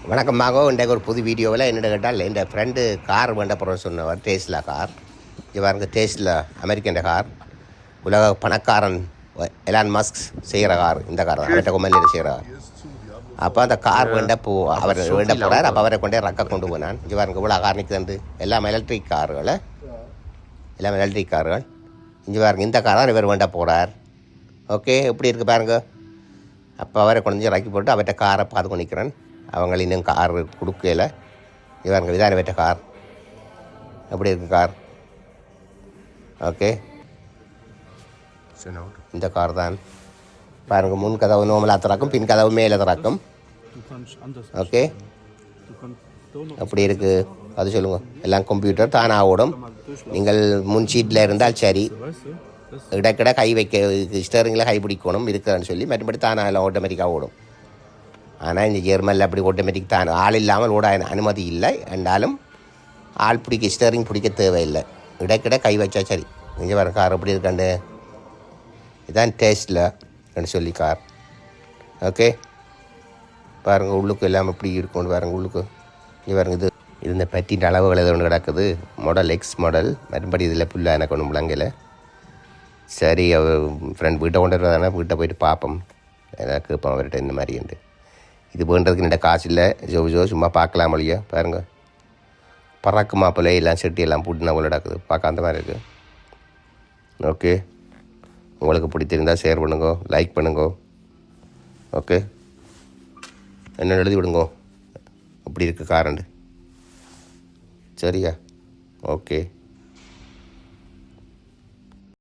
வணக்கம் மாகோ இன்றைக்கு ஒரு புது வீடியோவில் என்னென்ன கேட்டால் இந்த ஃப்ரெண்டு கார் வேண்ட போகிறோம் சொன்னவர் டேஸ்லா கார் இது பாருங்க டேஸ்லா அமெரிக்கன் கார் உலக பணக்காரன் எலான் மஸ்க் செய்கிற கார் இந்த கார் தான். அவர்கிட்ட கொம்பனியில் செய்கிற கார் அப்போ அந்த கார் வேண்ட போ அவர் வேண்ட போகிறார் அப்போ அவரை கொண்டே ரக்க கொண்டு போனான். இது பாருங்க இவ்வளோ கார் நிற்குது எல்லாம் எலக்ட்ரிக் கார்கள் எல்லாம் எலக்ட்ரிக் கார்கள் இங்கே பாருங்க இந்த கார் தான் இவர் வேண்ட போகிறார் ஓகே எப்படி இருக்குது பாருங்க. அப்போ அவரை கொண்டு இறக்கி போட்டு அவர்கிட்ட காரை பார்த்து கொண்டு நிற்கிறேன் அவங்க இன்னும் கார் கொடுக்கல. இவங்க விதான வெட்ட கார். எப்படி இருக்கு கார்? ஓகே. இந்த கார் தான். பாருங்க முன் கதவு நோமலாக திறக்கும் பின் கதவு மேலே திறக்கும். ஓகே. அப்படி இருக்குது அது சொல்லுங்கள் எல்லாம் கம்ப்யூட்டர் தானாக ஓடும். நீங்கள் முன் சீட்டில் இருந்தால் சரி. இடக்கிட கை வைக்க ஸ்டேரிங்கில் கை பிடிக்கணும் இருக்குன்னு சொல்லி மற்றபடி தானே எல்லாம் ஆட்டோமேட்டிக்காக ஓடும். ஆனால் இந்த ஜெர்மனில் அப்படி ஆட்டோமேட்டிக் தான். ஆள் இல்லாமல் ஓட அனுமதி இல்லை. என்றாலும் ஆள் பிடிக்க ஸ்டேரிங் பிடிக்க தேவையில்லை. இடக்கிட கை வச்சா சரி. இங்கே வர கார் எப்படி இருக்காண்டு? இதான் டேஸ்ட்டில் சொல்லி கார் ஓகே பாருங்கள் உள்ளுக்கு எல்லாம் எப்படி இருக்கும்னு பாருங்கள் உள்ளுக்கு. இங்கே பாருங்க இது. இது இந்த பற்றின்ற அளவுகள் எது ஒன்று கிடக்குது. மாடல் எக்ஸ் மாடல் மறுபடி இதில் புல்லாக எனக்கு ஒன்று முழங்கலை. சரி அவர் ஃப்ரெண்ட் வீட்டை கொண்டு வரதானே வீட்டை போயிட்டு பார்ப்போம். ஏதாவது கேட்போம் அவர்கிட்ட இந்த மாதிரி என்று. இது பண்ணுறதுக்கு நிட காசு இல்லை ஜோ ஜோ சும்மா பார்க்கலாம் இல்லையா பாருங்கள் பறக்கு மாப்பிள்ளை எல்லாம் செட்டி எல்லாம் போட்டு நான் பார்க்க அந்த மாதிரி இருக்குது ஓகே. உங்களுக்கு பிடிச்சிருந்தால் ஷேர் பண்ணுங்க. லைக் பண்ணுங்க. ஓகே. என்ன எழுதி விடுங்க. அப்படி இருக்குது காரண்டு சரியா? ஓகே.